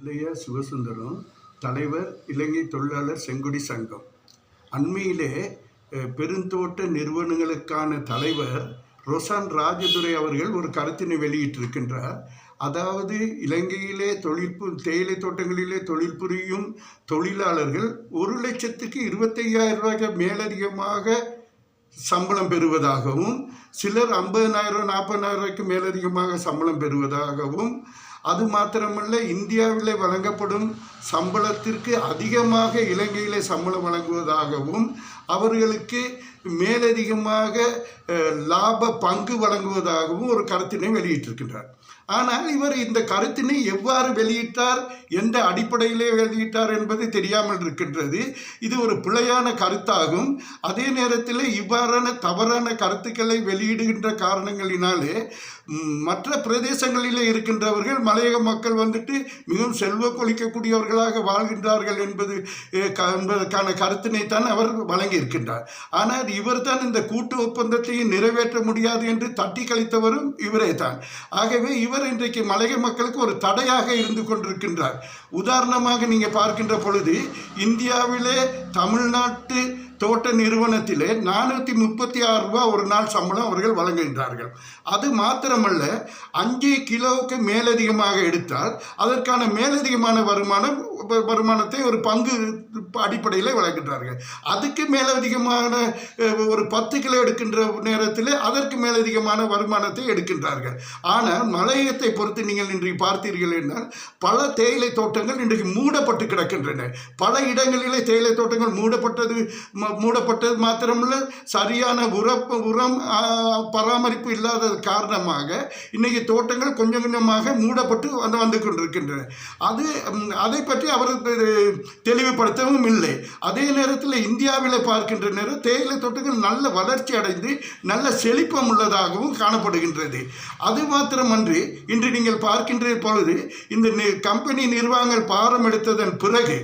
இளைய சிவசுந்தரம் தலைவர் இலங்கை தொழிலாளர் செங்குடி சங்கம். அண்மையிலே பெருந்தோட்ட நிறுவனங்களுக்கான தலைவர் ரொசான் ராஜதுரை அவர்கள் ஒரு கருத்தினை வெளியிட்டிருக்கின்றார். அதாவது இலங்கையிலே தொழிற்பு தேயிலை தோட்டங்களிலே தொழில் புரியும் தொழிலாளர்கள் ஒரு லட்சத்துக்கு இருபத்தையாயிரம் ரூபாய்க்கு மேலதிகமாக சம்பளம் பெறுவதாகவும் சிலர் ஐம்பதனாயிரம் நாற்பதாயிரம் ரூபாய்க்கு மேலதிகமாக சம்பளம் பெறுவதாகவும் அது மாத்திரமல்ல இந்தியாவில் வழங்கப்படும் சம்பளத்திற்கு அதிகமாக இலங்கையில் சம்பளம் வழங்குவதாகவும் அவர்களுக்கு மேலதிகமாக லாப பங்கு வழங்குவதாகவும் ஒரு கருத்தினை வெளியிட்டிருக்கின்றார். ஆனால் இவர் இந்த கருத்தினை எவ்வாறு வெளியிட்டார் எந்த அடிப்படையிலே வெளியிட்டார் என்பது தெரியாமல் இருக்கின்றது. இது ஒரு பிழையான கருத்தாகும். அதே நேரத்தில் இவ்வாறான தவறான கருத்துக்களை வெளியிடுகின்ற காரணங்களினாலே மற்ற பிரதேசங்களிலே இருக்கின்றவர்கள் மலையக மக்கள் வந்துட்டு மிகவும் செல்வ கொளிக்கக்கூடியவர்களாக வாழ்கின்றார்கள் என்பது க- என்பதற்கான கருத்தினை தான் அவர் வழங்கியிருக்கின்றார். ஆனால் இவர் தான் இந்த கூட்டு ஒப்பந்தத்தையும் நிறைவேற்ற முடியாது என்று தட்டி கழித்தவரும் இவரே தான் ஆகவே இவர் இன்றைக்கு மலைய மக்களுக்கு ஒரு தடையாக இருந்து கொண்டிருக்கின்றார். உதாரணமாக நீங்கள் பார்க்கின்ற பொழுது இந்தியாவிலே தமிழ்நாட்டு தோட்ட நிறுவனத்திலே நானூற்றி முப்பத்தி ஆறு ரூபா ஒரு நாள் சம்பளம் அவர்கள் வழங்குகின்றார்கள். அது மாத்திரமல்ல அஞ்சு கிலோவுக்கு மேலதிகமாக எடுத்தால் அதற்கான மேலதிகமான வருமானம் வருமானத்தை ஒரு பங்கு அடிப்படையில் வளர்க்கின்றார்கள். அதுக்கு மேலதிகமான ஒரு பத்து கிலோ எடுக்கின்ற நேரத்தில் அதற்கு மேலதிகமான வருமானத்தை எடுக்கின்றார்கள். ஆனால் மலையத்தை பொறுத்து நீங்கள் இன்றைக்கு பார்த்தீர்கள் என்றால் பல தேயிலை தோட்டங்கள் இன்றைக்கு மூடப்பட்டு கிடக்கின்றன. பல இடங்களிலே தேயிலை தோட்டங்கள் மூடப்பட்டது மூடப்பட்டது மாத்திரமல்ல சரியான உர உரம் பராமரிப்பு இல்லாதது காரணமாக இன்றைக்கு தோட்டங்கள் கொஞ்சம் கொஞ்சமாக மூடப்பட்டு வந்து வந்து கொண்டிருக்கின்றன. அது அதை பற்றி அவர் தெளிவுபடுத்த அர்த்தமும் இல்லை அதே நேரத்தில் இந்தியாவில் பார்க்கின்ற நேரம் தேயிலை தோட்டங்கள் நல்ல வளர்ச்சி அடைந்து நல்ல செழிப்பம் உள்ளதாகவும் காணப்படுகின்றது. அது மாத்திரமன்றி இன்று நீங்கள் பார்க்கின்ற பொழுது இந்த கம்பெனி நிர்வாகங்கள் பாரம் எடுத்ததன் பிறகு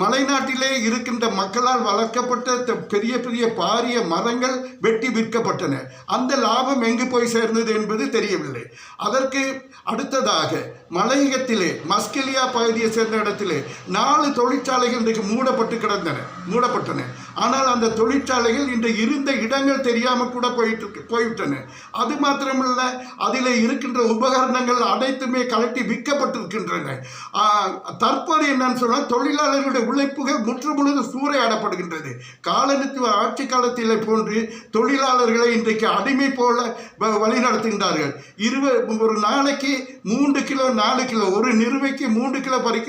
மலைநாட்டிலே இருக்கின்ற மக்களால் வளர்க்கப்பட்ட பெரிய பெரிய பாரிய மரங்கள் வெட்டி விற்கப்பட்டன. அந்த லாபம் எங்கு போய் சேர்ந்தது என்பது தெரியவில்லை. அதற்கு அடுத்ததாக மலையகத்திலே மஸ்கெலியா பகுதியை சேர்ந்த இடத்திலே நாலு தொழிற்சாலைகள் இன்றைக்கு மூடப்பட்டு கிடந்தன மூடப்பட்டன. ஆனால் அந்த தொழிற்சாலையில் இன்று இருந்த இடங்கள் தெரியாமல் கூட போயிட்டு போய்விட்டன. அது மாத்திரமல்ல அதில் இருக்கின்ற உபகரணங்கள் அனைத்துமே கலட்டி விற்கப்பட்டிருக்கின்றன. தற்போது என்னன்னு சொன்னால் தொழிலாளர்களுடைய உழைப்புகள் முற்றுமுழுது சூறையாடப்படுகின்றது. காலனித்துவ ஆட்சி காலத்தில் போன்று தொழிலாளர்களை இன்றைக்கு அடிமை போல வ- வழிநடத்துகின்றார்கள் இருவ ஒரு நாளைக்கு மூன்று கிலோ நாலு கிலோ ஒரு நிறுவைக்கு மூன்று கிலோ பறிக்க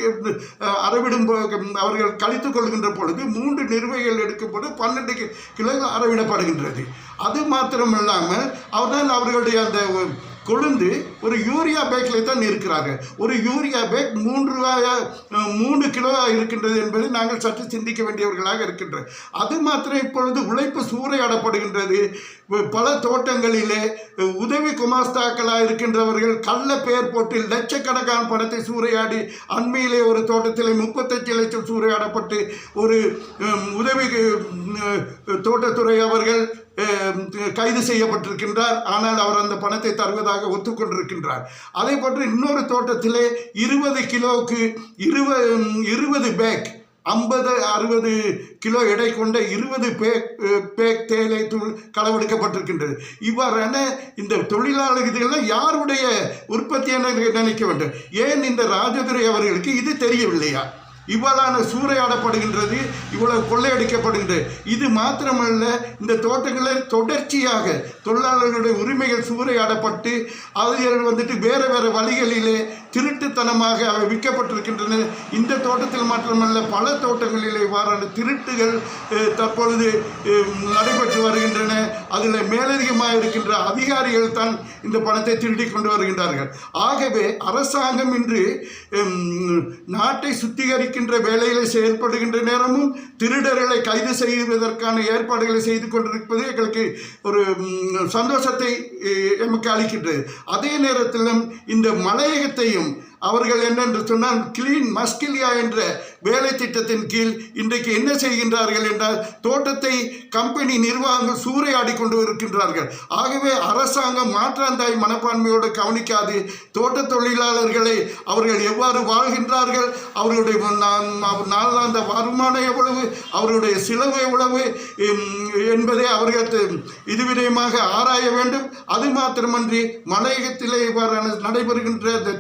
அறவிடும் அவர்கள் கழித்துக் கொள்கின்ற பொழுது மூன்று நிறுவைகள் எடுக்கப்பட்டு பன்னெண்டு கிலோ அறவிடப்படுகின்றது அது மாத்திரமில்லாமல் அவர்தான் அவர்களுடைய அந்த கொழுந்து ஒரு யூரியா பேக்கில் தான் இருக்கிறாங்க ஒரு யூரியா பேக் மூன்று ரூபாயா மூணு கிலோவாக கிலோ இருக்கின்றது என்பதை நாங்கள் சற்று சிந்திக்க வேண்டியவர்களாக இருக்கின்றோம். அது மாத்திரம் இப்பொழுது உழைப்பு சூறையாடப்படுகின்றது. பல தோட்டங்களிலே உதவி குமாஸ்தாக்களாக இருக்கின்றவர்கள் கள்ள பெயர் போட்டு லட்சக்கணக்கான பணத்தை சூறையாடி அண்மையிலே ஒரு தோட்டத்தில் முப்பத்தஞ்சு லட்சம் சூறையாடப்பட்டு ஒரு உதவி தோட்டத்துறை அவர்கள் கைது செய்யப்பட்டிருக்கின்றார். ஆனால் அவர் அந்த பணத்தை தருவதாக ஒத்துக்கொண்டிருக்கின்றார். அதை போன்று இன்னொரு தோட்டத்திலே இருபது கிலோவுக்கு இருவ இருபது பேக் ஐம்பது அறுபது கிலோ எடை கொண்ட இருபது பேக் பேக் தேயிலை தூள் களவெடுக்கப்பட்டிருக்கின்றது. இவ்வாறான இந்த தொழிலாளர் யாருடைய உற்பத்தியான நினைக்க வேண்டும்? ஏன் இந்த ராஜதுரை அவர்களுக்கு இது தெரியவில்லையா? இவ்வளவான சூறையாடப்படுகின்றது இவ்வளவு கொள்ளையடிக்கப்படுகின்றது. இது மாத்திரமல்ல இந்த தோட்டங்களில் தொடர்ச்சியாக தொழிலாளர்களுடைய உரிமைகள் சூறையாடப்பட்டு அவர்கள் வந்துட்டு வேறு வேறு வழிகளிலே திருட்டுத்தனமாக அவை விற்கப்பட்டிருக்கின்றன. இந்த தோட்டத்தில் மாத்திரமல்ல பல தோட்டங்களிலே இவ்வாறான திருட்டுகள் தற்பொழுது நடைபெற்று வருகின்றன. அதில் மேலதிகமாக இருக்கின்ற அதிகாரிகள் தான் இந்த பணத்தை திருடி கொண்டு வருகின்றார்கள். ஆகவே அரசாங்கம் இன்று நாட்டை சுத்திகரிக்க இருக்கின்ற வேலைகளை செயல்படுகின்ற நேரமும் திருடர்களை கைது செய்வதற்கான ஏற்பாடுகளை செய்து கொண்டிருப்பது எங்களுக்கு ஒரு சந்தோஷத்தை எமக்கு அளிக்கின்றது அதே நேரத்திலும் இந்த மலையகத்தையும் அவர்கள் என்னென்று சொன்னால் கிளீன் மஸ்கிலியா என்ற வேலை திட்டத்தின் கீழ் இன்றைக்கு என்ன செய்கின்றார்கள் என்றால் தோட்டத்தை கம்பெனி நிர்வாகங்கள் சூறையாடி கொண்டு இருக்கின்றார்கள். ஆகவே அரசாங்கம் மாற்றாந்தாய் மனப்பான்மையோடு கவனிக்காது. தோட்ட தொழிலாளர்களை அவர்கள் எவ்வாறு வாழ்கின்றார்கள்? அவர்களுடைய நாளாந்த வருமானம் எவ்வளவு? அவர்களுடைய செலவு எவ்வளவு? என்பதை அவர்கள் இது இதுவிதயமாக ஆராய வேண்டும். அது மாத்திரமன்றி மலையகத்திலே இவ்வாறான நடைபெறுகின்ற இந்த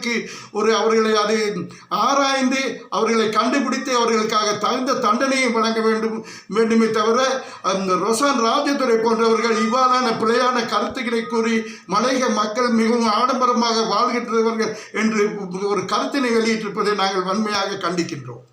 திருட்டுகளுக்கு ஒரு அவர்களை அதை ஆராய்ந்து அவர்களை கண்டுபிடித்து அவர்களுக்காக தகுந்த தண்டனையும் வழங்க வேண்டும் வேண்டுமே தவிர அந்த ரொசான் ராஜதுரை போன்றவர்கள் இவ்வாறான பிழையான கருத்துக்களை கூறி மலைக மக்கள் மிகவும் ஆடம்பரமாக வாழ்கின்றவர்கள் என்று ஒரு கருத்தினை வெளியிட்டிருப்பதை நாங்கள் வன்மையாக கண்டிக்கின்றோம்.